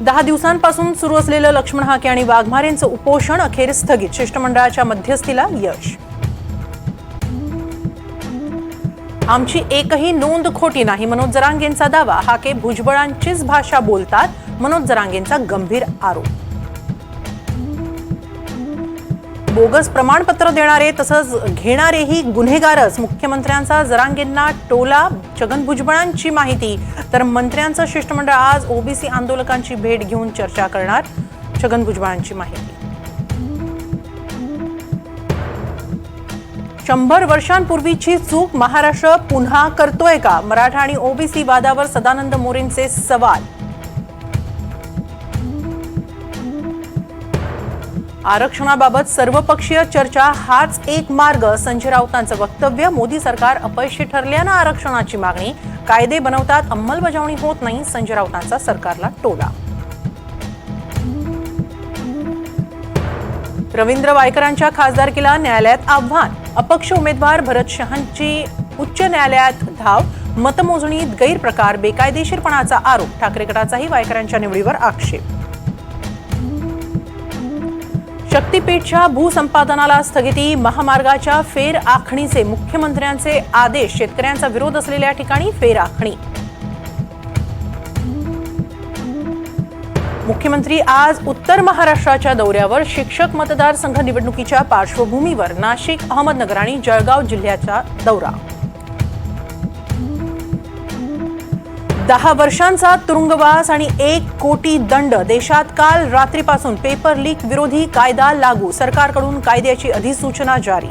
दहा दिवसांपासून सुरू असलेलं लक्ष्मण हाके आणि वाघमारेंचं उपोषण अखेर स्थगित. शिष्टमंडळाच्या मध्यस्थीला यश. आमची एकही नोंद खोटी नाही मनोज जरांगेंचा दावा. हाके भुजबळांचीच भाषा बोलतात मनोज जरांगेंचा गंभीर आरोप. बोगस प्रमाणपत्र देणारे तसंच घेणारेही गुन्हेगारच. मुख्यमंत्र्यांचा जरांगेंना टोला छगन भुजबळांची माहिती. तर मंत्र्यांचं शिष्टमंडळ आज ओबीसी आंदोलकांची भेट घेऊन चर्चा करणार. छगन भुजबळांची माहिती. शंभर वर्षांपूर्वीची चूक महाराष्ट्र पुन्हा करतोय का? मराठा आणि ओबीसी वादावर सदानंद मोरेंचे सवाल. आरक्षणाबाबत सर्वपक्षीय चर्चा हाच एक मार्ग. संजय राऊतांचं वक्तव्य मोदी सरकार अपयशी ठरल्यानं आरक्षणाची मागणी. कायदे बनवतात अंमलबजावणी होत नाही संजय राऊतांचा सरकारला टोला. रवींद्र वायकरांच्या खासदारकीला न्यायालयात आव्हान. अपक्ष उमेदवार भरत शहांची उच्च न्यायालयात धाव. मतमोजणीत गैरप्रकार बेकायदेशीरपणाचा आरोप. ठाकरे गटाचाही वायकरांच्या निवडीवर आक्षेप. शक्तीपीठच्या भूसंपादनाला स्थगिती महामार्गाच्या फेर आखणीचे मुख्यमंत्र्यांचे आदेश शेतकऱ्यांचा विरोध असलेल्या ठिकाणी फेर आखणी मुख्यमंत्री आज उत्तर महाराष्ट्राच्या दौऱ्यावर शिक्षक मतदारसंघ निवडणुकीच्या पार्श्वभूमीवर नाशिक अहमदनगर आणि जळगाव जिल्ह्याचा दौरा. दहा वर्षांचा तुरुंगवास आणि एक कोटी दंड. देशात काल रात्रीपासून पेपर लीक विरोधी कायदा लागू. सरकारकडून कायद्याची अधिसूचना जारी.